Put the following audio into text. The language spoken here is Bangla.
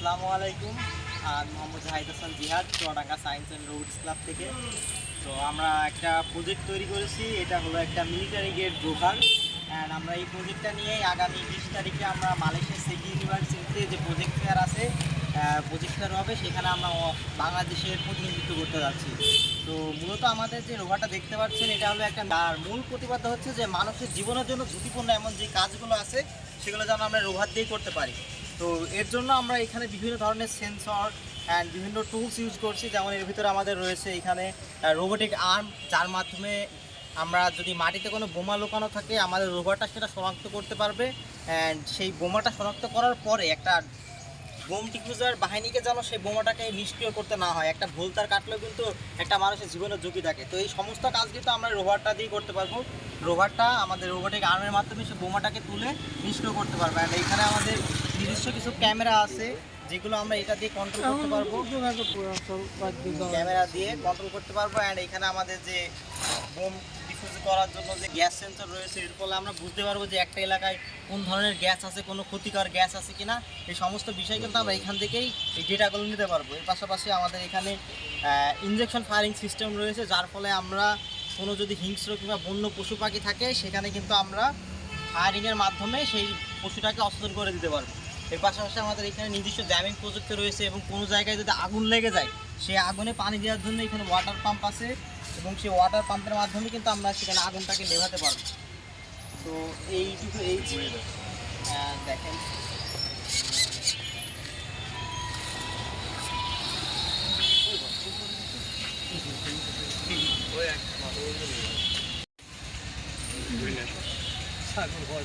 আসসালামু আলাইকুম। আমি Mohammad Zahid Hasan Jihad, Chuadanga science and robotics club থেকে। তো আমরা একটা প্রজেক্ট তৈরি করেছি, এটা হলো একটা মিলিটারি গেট ব্রোকার অ্যান্ড আমরা এই প্রজেক্টটা নিয়ে আগামী বিশ তারিখে আমরা মালয়েশিয়ার সিটি ইউনিভার্সিটিতে যে প্রজেক্ট ফেয়ার আছে প্রজেক্ট ফেয়ার হবে, সেখানে আমরা বাংলাদেশের প্রতিনিধিত্ব করতে যাচ্ছি। তো মূলত আমাদের যে রোভারটা দেখতে পাচ্ছেন, এটা হলো একটা আর মূল প্রতিবাদ হচ্ছে যে মানুষের জীবনের জন্য ঝুঁকিপূর্ণ এমন যে কাজগুলো আছে, সেগুলো যেন আমরা রোভার দিয়েই করতে পারি। তো এর জন্য আমরা এখানে বিভিন্ন ধরনের সেন্সর অ্যান্ড বিভিন্ন টুলস ইউজ করছি। যেমন এর ভিতরে আমাদের রয়েছে এখানে রোবোটিক আর্ম যার মাধ্যমে আমরা যদি মাটিতে কোনো বোমা লুকানো থাকে, আমাদের রোভারটা সেটা শনাক্ত করতে পারবে। অ্যান্ড সেই বোমাটা শনাক্ত করার পরে একটা বোম ডিফিউজার বাহিনীকে যেন সেই বোমাটাকে নিষ্ক্রিয় করতে না হয়। একটা ভুল তার কাটলেও কিন্তু একটা মানুষের জীবনের ঝুঁকি থাকে। তো এই সমস্ত কাজ কিন্তু আমরা রোভারটা দিয়ে করতে পারব। রোভারটা আমাদের রোবোটিক আর্মের মাধ্যমে সেই বোমাটাকে তুলে নিষ্ক্রিয় করতে পারব। অ্যান্ড এখানে আমাদের নিজস্ব কিছু ক্যামেরা আছে যেগুলো আমরা এটা দিয়ে কন্ট্রোল করতে পারব। ক্যামেরা দিয়ে কন্ট্রোল করতে পারব অ্যান্ড এখানে আমাদের যে বোম ডিফিউজ করার জন্য যে গ্যাস সেন্সর রয়েছে এর ফলে আমরা বুঝতে পারব যে একটা এলাকায় কোন ধরনের গ্যাস আছে কোনো ক্ষতিকর গ্যাস আছে কিনা। এই সমস্ত বিষয় কিন্তু আমরা এখান থেকেই এই ডেটাগুলো নিতে পারব। এর পাশাপাশি আমাদের এখানে ইনজেকশন ফায়ারিং সিস্টেম রয়েছে যার ফলে আমরা কোনো যদি হিংস্র কিংবা বন্য পশু পাখি থাকে সেখানে কিন্তু আমরা ফায়ারিংয়ের মাধ্যমে সেই পশুটাকে অস্ত্র করে দিতে পারব। এর পাশাপাশি আমাদের এখানে নির্দিষ্ট ড্যামিং প্রযুক্তি রয়েছে এবং কোনো জায়গায় যদি আগুন লেগে যায়, সেই আগুনে পানি দেওয়ার জন্য এখানে ওয়াটার পাম্প আছে এবং সেই ওয়াটার পাম্পের মাধ্যমে কিন্তু আমরা সেখানে আগুনটাকে নেভাতে পারব। তো এইটুকু এই দেখেন। সাগর ভয়